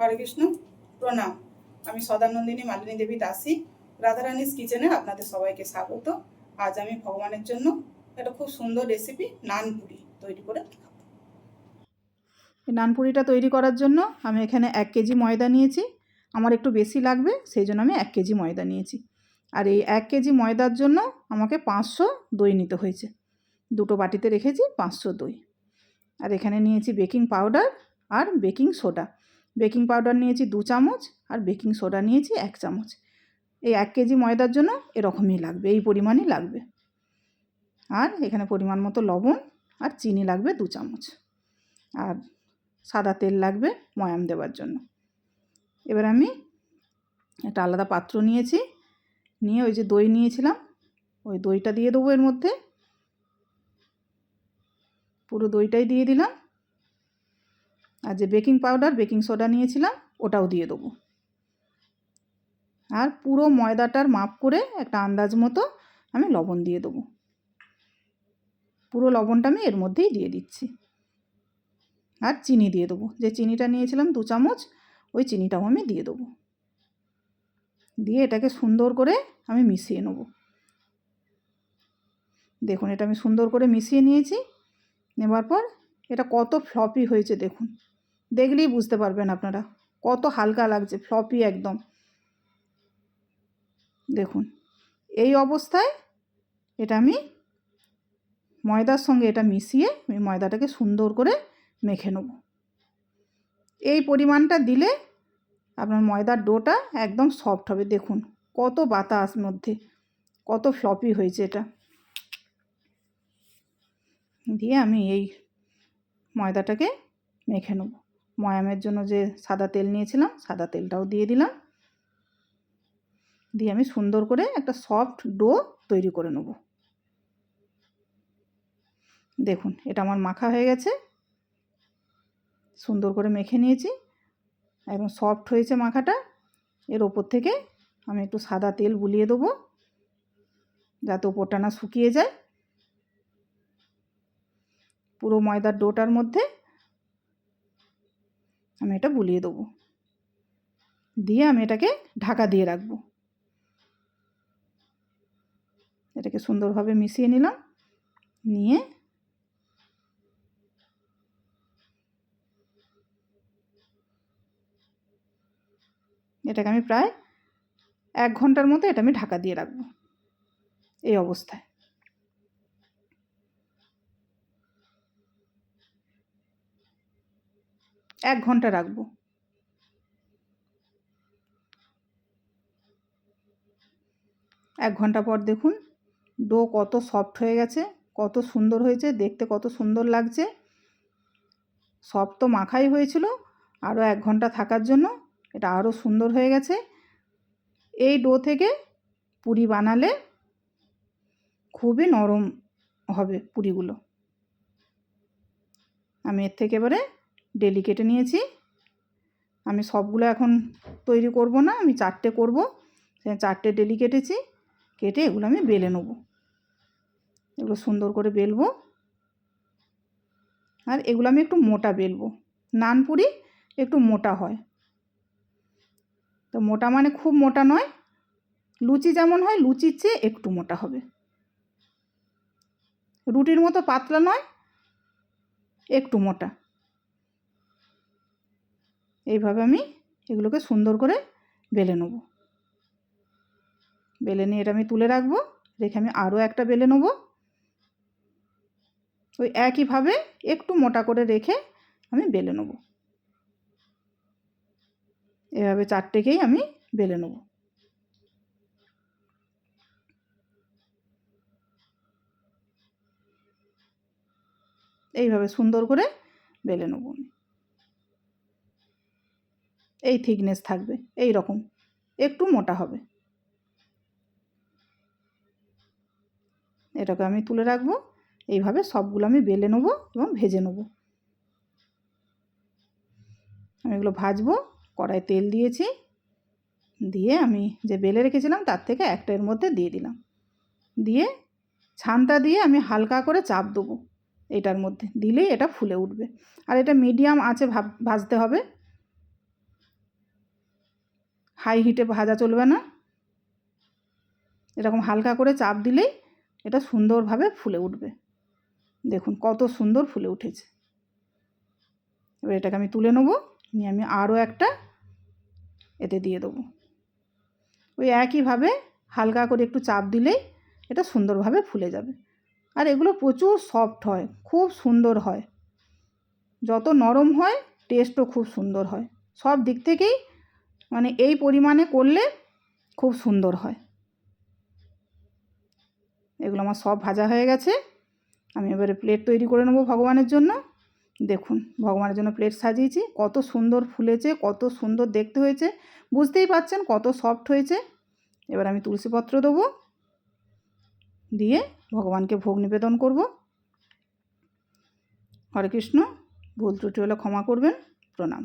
হরে কৃষ্ণ, প্রণাম। আমি সদানন্দিনী মালিনী দেবী দাসী, রাধারানীস কিচেনে আপনাদের সবাইকে স্বাগত। আজ আমি ভগবানের জন্য একটা খুব সুন্দর রেসিপি নানপুরি তৈরি করে। এই নানপুরিটা তৈরি করার জন্য আমি এখানে এক কেজি ময়দা নিয়েছি। আমার একটু বেশি লাগবে, সেই জন্য আমি এক কেজি ময়দা নিয়েছি। আর এই এক কেজি ময়দার জন্য আমাকে পাঁচশো দই নিতে হয়েছে। দুটো বাটিতে রেখেছি পাঁচশো দই। আর এখানে নিয়েছি বেকিং পাউডার আর বেকিং সোডা বেকিং পাউডার নিয়েছি দু চামচ আর বেকিং সোডা নিয়েছি এক চামচ। এই এক কেজি ময়দার জন্য এরকমই লাগবে, এই পরিমাণই লাগবে। আর এখানে পরিমাণ মতো লবণ আর চিনি লাগবে দু চামচ। আর সাদা তেল লাগবে ময়াম দেওয়ার জন্য। এবার আমি একটা আলাদা পাত্র নিয়েছি, নিয়ে ওই যে দই নিয়েছিলাম, ওই দইটা দিয়ে দেবো এর মধ্যে। পুরো দইটাই দিয়ে দিলাম। আর যে বেকিং পাউডার, বেকিং সোডা নিয়েছিলাম, ওটাও দিয়ে দেবো। আর পুরো ময়দাটার মাপ করে একটা আন্দাজ মতো আমি লবণ দিয়ে দেবো। পুরো লবণটা আমি এর মধ্যেই দিয়ে দিচ্ছি। আর চিনি দিয়ে দেবো। যে চিনিটা নিয়েছিলাম দু চামচ, ওই চিনিটাও আমি দিয়ে দেবো। দিয়ে এটাকে সুন্দর করে আমি মিশিয়ে নেব। দেখুন, এটা আমি সুন্দর করে মিশিয়ে নিয়েছি। নেবার পর এটা কত ফ্লপি হয়েছে, দেখুন। দেখলেই বুঝতে পারবেন আপনারা। কত হালকা লাগছে ফ্লপি একদম। দেখুন, এই অবস্থায় এটা আমি ময়দার সঙ্গে এটা মিশিয়ে আমি ময়দাটাকে সুন্দর করে মেখে নেব। এই পরিমাণটা দিলে আপনার ময়দার ডোটা একদম সফট হবে। দেখুন, কত বাতাস মধ্যে, কত ফ্লপি হয়েছে এটা। দিয়ে আমি এই ময়দাটাকে মেখে নেব। ময়ামের জন্য যে সাদা তেল নিয়েছিলাম, সাদা তেলটাও দিয়ে দিলাম। দিয়ে আমি সুন্দর করে একটা সফট ডো তৈরি করে নেব। দেখুন, এটা আমার মাখা হয়ে গেছে। সুন্দর করে মেখে নিয়েছি। একদম সফট হয়েছে মাখাটা। এর ওপর থেকে আমি একটু সাদা তেল বুলিয়ে দেবো, যাতে ওপরটা না শুকিয়ে যায়। পুরো ময়দার ডোটার মধ্যে আমি এটা বুলিয়ে দেবো। দিয়ে আমি এটাকে ঢাকা দিয়ে রাখব। এটাকে সুন্দরভাবে মিশিয়ে নিলাম। নিয়ে এটাকে আমি প্রায় এক ঘণ্টার মতো এটা আমি ঢাকা দিয়ে রাখব। এই অবস্থায়। এক ঘণ্টা রাখব। এক ঘণ্টা পর দেখুন, ডো কত সফট হয়ে গেছে, কত সুন্দর হয়েছে, দেখতে কত সুন্দর লাগছে। সব তো মাখাই হয়েছিল, আরও এক ঘণ্টা থাকার জন্য এটা আরও সুন্দর হয়ে গেছে। এই ডো থেকে পুরি বানালে খুবই নরম হবে পুরিগুলো। আমি এর থেকে এবারে ডেলি কেটে নিয়েছি। আমি সবগুলো এখন তৈরি করব না, আমি চারটে করব। চারটে ডেলি কেটেছি, কেটে এগুলো আমি বেলে নেব। এগুলো সুন্দর করে বেলবো। আর এগুলো আমি একটু মোটা বেলবো। নান পুরি একটু মোটা হয়। তো মোটা মানে খুব মোটা নয়, লুচি যেমন হয়, লুচির চেয়ে একটু মোটা হবে। রুটির মতো পাতলা নয়, একটু মোটা। এইভাবে আমি এগুলোকে সুন্দর করে বেলে নেব। বেলে নিয়ে এটা আমি তুলে রাখব, রেখে আমি আরও একটা বেলে নেব। ওই একইভাবে একটু মোটা করে রেখে আমি বেলে নেব। এভাবে চারটেকেই আমি বেলে নেব। এইভাবে সুন্দর করে বেলে নেব আমি। এই থিকনেস থাকবে এই রকম একটু মোটা হবে। এটাকে আমি তুলে রাখব, এইভাবে সবগুলো আমি বেলে নেব এবং ভেজে নেব। আমি এগুলো ভাজবো কড়াই তেল দিয়েছি, দিয়ে আমি যে বেলে রেখেছিলাম তার থেকে একটা এর মধ্যে দিয়ে দিলাম। দিয়ে ছানটা দিয়ে আমি হালকা করে চাপ দেবো, এটার মধ্যে। দিলেই এটা ফুলে উঠবে। আর এটা মিডিয়াম আছে ভাজতে হবে। হাই হিটে ভাজা চলবে না। এরকম হালকা করে চাপ দিলেই এটা সুন্দরভাবে ফুলে উঠবে। দেখুন কত সুন্দর ফুলে উঠেছে। এবার এটাকে আমি তুলে নেব, নিয়ে আমি আরও একটা এতে দিয়ে দেবো। ওই একইভাবে হালকা করে একটু চাপ দিলেই এটা সুন্দরভাবে ফুলে যাবে। আর এগুলো প্রচুর সফট হয়, খুব সুন্দর হয়। যত নরম হয় টেস্টও খুব সুন্দর হয়। সব দিক থেকেই মানে এই পরিমাণে করলে খুব সুন্দর হয়। এগুলো আমার সব ভাজা হয়ে গেছে। আমি এবারে প্লেট তৈরি করে নেব ভগবানের জন্য। দেখুন, ভগবানের জন্য প্লেট সাজিয়েছি। কত সুন্দর ফুলেছে, কত সুন্দর দেখতে হয়েছে। বুঝতেই পাচ্ছেন কত সফট হয়েছে। এবার আমি তুলসীপত্র দেবো। দিয়ে ভগবানকে ভোগ নিবেদন করব। হরে কৃষ্ণ, ভুল ত্রুটি হলে ক্ষমা করবেন। প্রণাম।